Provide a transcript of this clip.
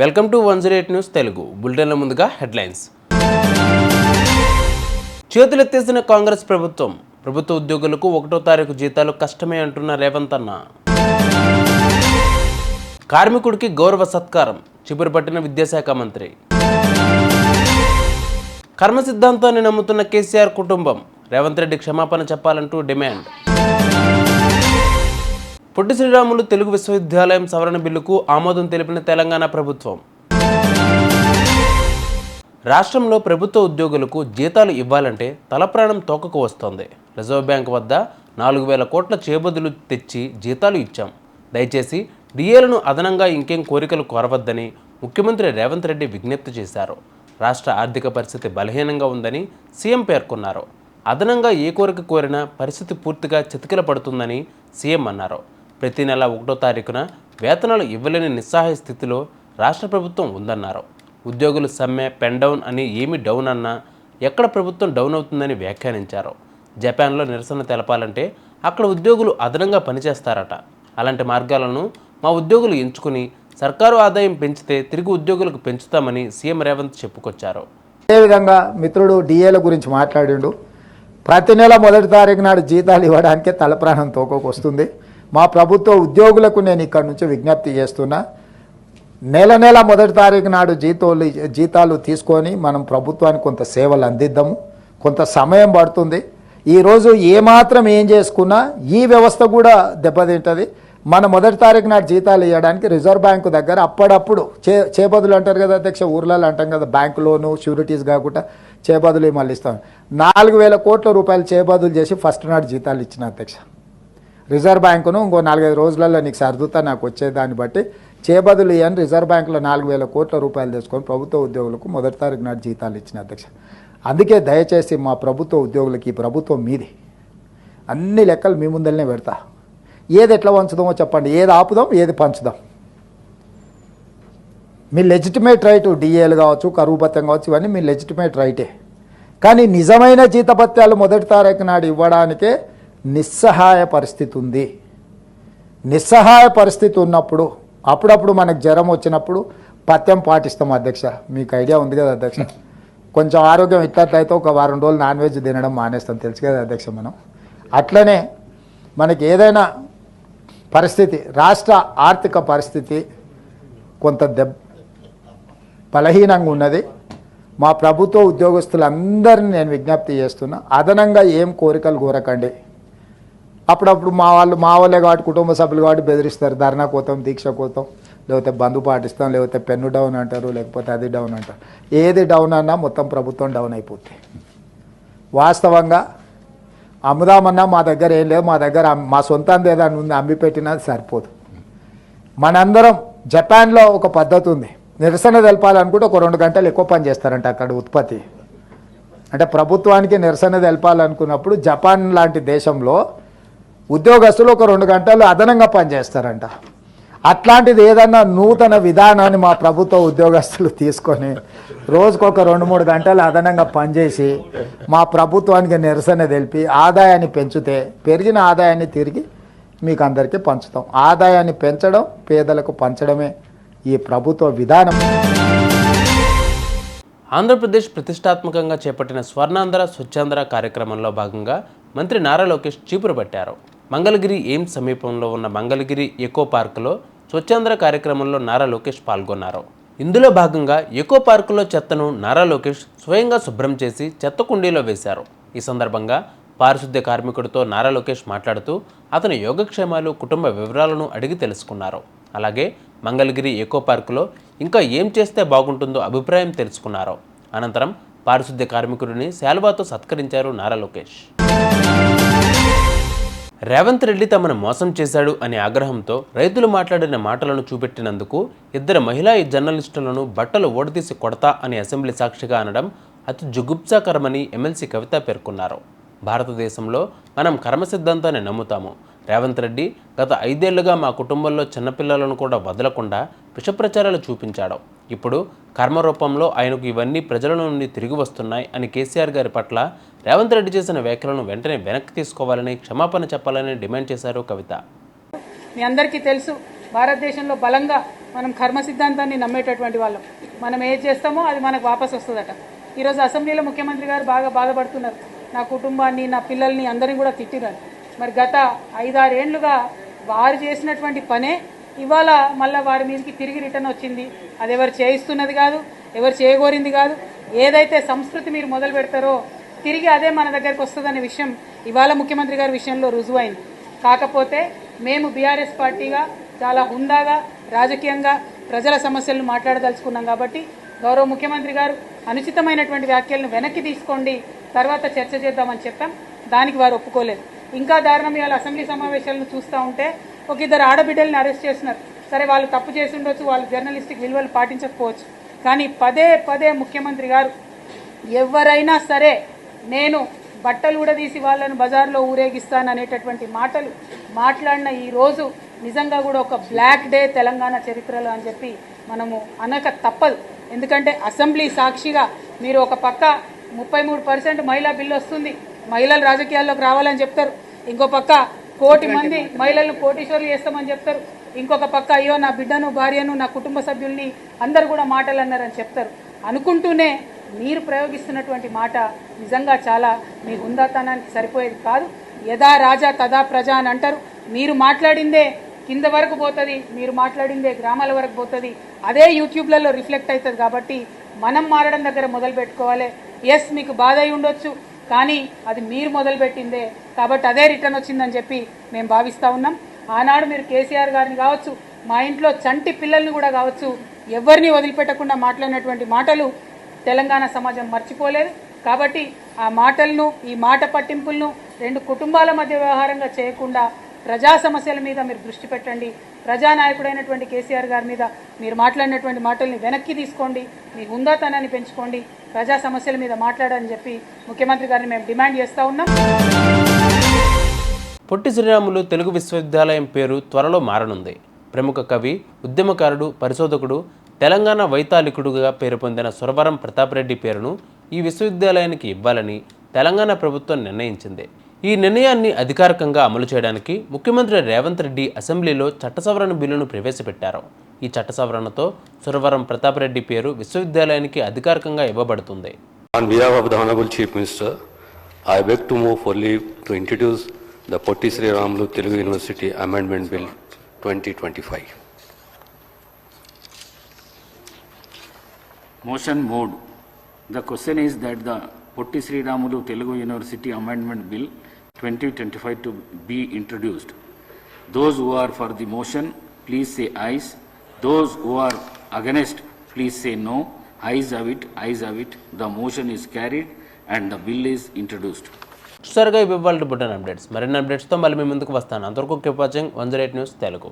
Welcome to one zero eight news Telugu. బులెటిన్ల ముందుగా headlines. చేతులెత్తేసిన Congress ప్రభుత్వం ప్రభుత్వ ఉద్యోగులకు ఒకటో తారీఖు జీతాలు కష్టమే అంటున్న రేవంత్ అన్న. కార్మికుడికి గౌరవ సత్కారం చిపురు పట్టిన విద్యాశాఖ మంత్రి. కర్మ సిద్ధాంతాన్ని నమ్ముతున్న కేసీఆర్ కుటుంబం రేవంత్ రెడ్డి క్షమాపణ చెప్పాలంటూ డిమాండ్. పొట్టి శ్రీరాములు తెలుగు విశ్వవిద్యాలయం సవరణ బిల్లుకు ఆమోదం తెలిపిన తెలంగాణ ప్రభుత్వం. రాష్ట్రంలో ప్రభుత్వ ఉద్యోగులకు జీతాలు ఇవ్వాలంటే తలప్రాణం తోకకు వస్తోంది. రిజర్వ్ బ్యాంక్ వద్ద నాలుగు వేల కోట్ల చేబదులు తెచ్చి జీతాలు ఇచ్చాం. దయచేసి డిఏలను అదనంగా ఇంకేం కోరికలు కోరవద్దని ముఖ్యమంత్రి రేవంత్ రెడ్డి విజ్ఞప్తి చేశారు. రాష్ట్ర ఆర్థిక పరిస్థితి బలహీనంగా ఉందని సీఎం పేర్కొన్నారు. అదనంగా ఏ కోరిక కోరినా పరిస్థితి పూర్తిగా చితికిల పడుతుందని సీఎం అన్నారు. ప్రతి నెల ఒకటో తారీఖున వేతనాలు ఇవ్వలేని నిస్సహాయ స్థితిలో రాష్ట్ర ప్రభుత్వం ఉందన్నారు. ఉద్యోగులు సమ్మె పెన్ డౌన్ అని ఏమి డౌన్ అన్నా ఎక్కడ ప్రభుత్వం డౌన్ అవుతుందని వ్యాఖ్యానించారు. జపాన్లో నిరసన తెలపాలంటే అక్కడ ఉద్యోగులు అదనంగా పనిచేస్తారట. అలాంటి మార్గాలను మా ఉద్యోగులు ఎంచుకుని సర్కారు ఆదాయం పెంచితే తిరిగి ఉద్యోగులకు పెంచుతామని సీఎం రేవంత్ చెప్పుకొచ్చారు. అదేవిధంగా మిత్రుడు డిఏల గురించి మాట్లాడిండు. ప్రతి నెల మొదటి తారీఖు నాడు జీతాలు ఇవ్వడానికే తలప్రాణం తోకోకు వస్తుంది మా ప్రభుత్వ ఉద్యోగులకు నేను ఇక్కడ నుంచి విజ్ఞప్తి చేస్తున్నా. నెల నెల మొదటి తారీఖు నాడు జీతాలు జీతాలు తీసుకొని మనం ప్రభుత్వానికి కొంత సేవలు అందిద్దాము. కొంత సమయం పడుతుంది. ఈరోజు ఏమాత్రం ఏం చేసుకున్నా ఈ వ్యవస్థ కూడా దెబ్బతింటుంది. మన మొదటి తారీఖు నాడు జీతాలు ఇవ్వడానికి రిజర్వ్ బ్యాంకు దగ్గర అప్పుడప్పుడు చే చేబదులు అంటారు కదా అధ్యక్ష ఊర్లలో అంటాం కదా బ్యాంక్ లోను షూరిటీస్ కాకుండా చేబదులు మళ్ళీ ఇస్తాం. నాలుగు వేల కోట్ల రూపాయలు చేబదులు చేసి ఫస్ట్ నాడు జీతాలు ఇచ్చిన అధ్యక్ష. రిజర్వ్ బ్యాంకును ఇంకో నాలుగైదు రోజులలో నీకు సర్దుతా నాకు వచ్చేదాన్ని బట్టి చేబదులు ఇవ్వని రిజర్వ్ బ్యాంకులో నాలుగు వేల కోట్ల రూపాయలు తెచ్చుకొని ప్రభుత్వ ఉద్యోగులకు మొదటి తారీఖు నాడు జీతాలు ఇచ్చిన అధ్యక్ష. అందుకే దయచేసి మా ప్రభుత్వ ఉద్యోగులకి ఈ ప్రభుత్వం మీది. అన్ని లెక్కలు మీ ముందరనే పెడతా. ఏది ఎట్లా పంచుదామో చెప్పండి. ఏది ఆపుదాం ఏది పంచుదాం. మీ లెజిటిమేట్ రైట్ డిఏలు కావచ్చు కరువు భత్యం కావచ్చు ఇవన్నీ మీ లెజిటిమేట్ రైటే కానీ నిజమైన జీతభత్యాలు మొదటి తారీఖు నాడు ఇవ్వడానికే నిస్సహాయ పరిస్థితి ఉంది. నిస్సహాయ పరిస్థితి ఉన్నప్పుడు అప్పుడప్పుడు మనకు జ్వరం వచ్చినప్పుడు పథ్యం పాటిస్తాం అధ్యక్ష. మీకు ఐడియా ఉంది కదా అధ్యక్ష. కొంచెం ఆరోగ్యం ఇట్లట్లయితే ఒక వారం రోజులు నాన్ వెజ్ తినడం మానేస్తాం. తెలుసు కదా అధ్యక్ష మనం. అట్లనే మనకి ఏదైనా పరిస్థితి రాష్ట్ర ఆర్థిక పరిస్థితి కొంత దెబ్ బలహీనంగా ఉన్నది. మా ప్రభుత్వ ఉద్యోగస్తులందరినీ నేను విజ్ఞప్తి చేస్తున్నా అదనంగా ఏం కోరికలు కోరకండి. అప్పుడప్పుడు మా వాళ్ళు మా వాళ్ళే కాబట్టి కుటుంబ సభ్యులు కాబట్టి బెదిరిస్తారు. ధర్నా కోతం దీక్ష కోతం లేకపోతే బంధు పాటిస్తాం లేకపోతే పెన్ను డౌన్ అంటారు లేకపోతే అది డౌన్ అంటారు. ఏది డౌన్ అన్నా మొత్తం ప్రభుత్వం డౌన్ అయిపోతుంది వాస్తవంగా అమ్ముదామన్నా మా దగ్గర ఏం లేదు. మా దగ్గర మా సొంతం ఏదైనా ఉంది అమ్మి పెట్టినా సరిపోదు. మనందరం జపాన్లో ఒక పద్ధతి ఉంది. నిరసన తెలపాలనుకుంటే ఒక రెండు గంటలు ఎక్కువ పని చేస్తారంట అక్కడ ఉత్పత్తి. అంటే ప్రభుత్వానికి నిరసన తెలపాలనుకున్నప్పుడు జపాన్ లాంటి దేశంలో ఉద్యోగస్తులు ఒక రెండు గంటలు అదనంగా పనిచేస్తారంట. అట్లాంటిది ఏదన్నా నూతన విధానాన్ని మా ప్రభుత్వ ఉద్యోగస్తులు తీసుకొని రోజుకొక రెండు మూడు గంటలు అదనంగా పనిచేసి మా ప్రభుత్వానికి నిరసన తెలిపి ఆదాయాన్ని పెంచితే పెరిగిన ఆదాయాన్ని తిరిగి మీకు అందరికీ పంచుతాం. ఆదాయాన్ని పెంచడం పేదలకు పంచడమే ఈ ప్రభుత్వ విధానం. ఆంధ్రప్రదేశ్ ప్రతిష్టాత్మకంగా చేపట్టిన స్వర్ణాంధ్ర స్వచ్ఛాంధ్ర కార్యక్రమంలో భాగంగా మంత్రి నారా లోకేష్ చీపురు పట్టారు. మంగళగిరి ఎయిమ్స్ సమీపంలో ఉన్న మంగళగిరి ఎకో పార్కులో స్వచ్ఛంద్ర కార్యక్రమంలో నారా లోకేష్ పాల్గొన్నారు. ఇందులో భాగంగా ఎకో పార్కులో చెత్తను నారా లోకేష్ స్వయంగా శుభ్రం చేసి చెత్త కుండీలో వేశారు. ఈ సందర్భంగా పారిశుద్ధ్య కార్మికుడితో నారా లోకేష్ మాట్లాడుతూ అతని యోగక్షేమాలు కుటుంబ వివరాలను అడిగి తెలుసుకున్నారు. అలాగే మంగళగిరి ఎకో పార్కులో ఇంకా ఏం చేస్తే బాగుంటుందో అభిప్రాయం తెలుసుకున్నారు. అనంతరం పారిశుద్ధ్య కార్మికుడిని శాలువాతో సత్కరించారు నారా లోకేష్. రేవంత్ రెడ్డి తమను మోసం చేశాడు అనే ఆగ్రహంతో రైతులు మాట్లాడిన మాటలను చూపెట్టినందుకు ఇద్దరు మహిళా జర్నలిస్టులను బట్టలు ఓడదీసి కొడతా అని అసెంబ్లీ సాక్షిగా అనడం అతి జుగుప్సాకరమని ఎమ్మెల్సీ కవిత పేర్కొన్నారు. భారతదేశంలో మనం కర్మ సిద్ధాంతాన్ని నమ్ముతాము. రేవంత్ రెడ్డి గత ఐదేళ్ళుగా మా కుటుంబంలో చిన్నపిల్లలను కూడా వదలకుండా విషప్రచారాలు చూపించాడు. ఇప్పుడు కర్మ రూపంలో ఆయనకు ఇవన్నీ ప్రజల నుండి తిరిగి వస్తున్నాయి అని కేసీఆర్ గారి పట్ల రేవంత్ రెడ్డి చేసిన వ్యాఖ్యలను వెంటనే వెనక్కి తీసుకోవాలని క్షమాపణ చెప్పాలని డిమాండ్ చేశారు కవిత. మీ అందరికీ తెలుసు భారతదేశంలో బలంగా మనం కర్మ సిద్ధాంతాన్ని నమ్మేటటువంటి వాళ్ళం. మనం ఏది చేస్తామో అది మనకు వాపస్ వస్తుందట. ఈరోజు అసెంబ్లీలో ముఖ్యమంత్రి గారు బాగా బాధపడుతున్నారు. నా కుటుంబాన్ని నా పిల్లల్ని అందరినీ కూడా తిట్టినారు. మరి గత ఐదారేళ్ళుగా వారు చేసినటువంటి పనే ఇవాళ మళ్ళీ వారి మీదకి తిరిగి రిటర్న్ వచ్చింది. అది ఎవరు చేయిస్తున్నది కాదు ఎవరు చేయగోరింది కాదు. ఏదైతే సంస్కృతి మీరు మొదలు పెడతారో తిరిగి అదే మన దగ్గరకు వస్తుందనే విషయం ఇవాళ ముఖ్యమంత్రి గారి విషయంలో రుజువైంది. కాకపోతే మేము బీఆర్ఎస్ పార్టీగా చాలా హుందాగా రాజకీయంగా ప్రజల సమస్యలను మాట్లాడదలుచుకున్నాం కాబట్టి గౌరవ ముఖ్యమంత్రి గారు అనుచితమైనటువంటి వ్యాఖ్యలను వెనక్కి తీసుకోండి తర్వాత చర్చ చేద్దామని చెప్పాం. దానికి వారు ఒప్పుకోలేదు. ఇంకా దారుణం ఇవాళ అసెంబ్లీ సమావేశాలను చూస్తూ ఉంటే ఒక ఇద్దరు ఆడబిడ్డల్ని అరెస్ట్ చేస్తున్నారు సరే వాళ్ళు తప్పు చేసి ఉండొచ్చు వాళ్ళు జర్నలిస్టిక్ విలువలు పాటించకపోవచ్చు. కానీ పదే పదే ముఖ్యమంత్రి గారు ఎవరైనా సరే నేను బట్టలు కూడా తీసి వాళ్ళను బజార్లో ఊరేగిస్తాను అనేటటువంటి మాటలు మాట్లాడిన ఈరోజు నిజంగా కూడా ఒక బ్లాక్ డే తెలంగాణ చరిత్రలో అని చెప్పి మనము అనక తప్పదు. ఎందుకంటే అసెంబ్లీ సాక్షిగా మీరు ఒక పక్క ముప్పై మూడు పర్సెంట్ మహిళా బిల్లు వస్తుంది మహిళలు రాజకీయాల్లోకి రావాలని చెప్తారు. ఇంకో పక్క కోటి మంది మహిళలను కోటీశ్వర్లు చేస్తామని చెప్తారు. ఇంకొక పక్క అయ్యో నా బిడ్డను భార్యను నా కుటుంబ సభ్యుల్ని అందరు కూడా మాటలు అన్నారని చెప్తారు. అనుకుంటూనే మీరు ప్రయోగిస్తున్నటువంటి మాట నిజంగా చాలా మీ హుందాతనానికి సరిపోయేది కాదు. యదా రాజా తదా ప్రజ అని అంటారు. మీరు మాట్లాడిందే కింద వరకు పోతుంది మీరు మాట్లాడిందే గ్రామాల వరకు పోతుంది. అదే యూట్యూబ్లలో రిఫ్లెక్ట్ అవుతుంది కాబట్టి మనం మారడం దగ్గర మొదలు పెట్టుకోవాలి ఎస్ మీకు బాధ అయి ఉండొచ్చు కానీ అది మీరు మొదలుపెట్టిందే. కాబట్టి అదే రిటర్న్ వచ్చిందని చెప్పి మేము భావిస్తూ ఉన్నాం. ఆనాడు మీరు కేసీఆర్ గారిని కావచ్చు మా ఇంట్లో చంటి పిల్లల్ని కూడా కావచ్చు ఎవరిని వదిలిపెట్టకుండా మాట్లాడినటువంటి మాటలు తెలంగాణ సమాజం మర్చిపోలేదు. కాబట్టి ఆ మాటలను ఈ మాట పట్టింపులను రెండు కుటుంబాల మధ్య వ్యవహారంగా చేయకుండా ప్రజా సమస్యల మీద మీరు దృష్టి పెట్టండి. ప్రజానాయకుడైనటువంటి కేసీఆర్ గారి మీద మీరు మాట్లాడినటువంటి మాటల్ని వెనక్కి తీసుకోండి. మీ హుందాతనాన్ని పెంచుకోండి. ప్రజా సమస్యల మీద మాట్లాడని చెప్పి ముఖ్యమంత్రి గారిని మేము డిమాండ్ చేస్తూ ఉన్నాం. పొట్టి శ్రీరాములు తెలుగు విశ్వవిద్యాలయం పేరు త్వరలో మారనుంది. ప్రముఖ కవి ఉద్యమకారుడు పరిశోధకుడు తెలంగాణ వైతాళికుడుగా పేరు పొందిన సురవరం ప్రతాప్ రెడ్డి పేరును ఈ విశ్వవిద్యాలయానికి ఇవ్వాలని తెలంగాణ ప్రభుత్వం నిర్ణయించింది. ఈ నిర్ణయాన్ని అధికారికంగా అమలు చేయడానికి ముఖ్యమంత్రి రేవంత్ రెడ్డి అసెంబ్లీలో చట్ట సవరణ బిల్లును ప్రవేశపెట్టారు. ఈ చట్ట సవరణతో సురవరం ప్రతాపరెడ్డి పేరు విశ్వవిద్యాలయానికి అధికారికంగా ఇవ్వబడుతుంది. On behalf of the honourable chief minister I beg to move for leave to introduce the Potti Sriramulu Telugu university amendment bill twenty twenty five motion moved the question that the Potti Sriramulu Telugu university amendment bill twenty twenty five to be introduced those who for the motion please ayes Those who are against, please say no. Eyes have it, eyes have it. The motion is carried and the bill is introduced. చూసారుగా ఇవి ఇవాళ బుటన్ updates మరిన్ని అప్డేట్స్తో మళ్ళీ మీ ముందుకు వస్తాను అంతవరకు keep watching one zero eight news Telugu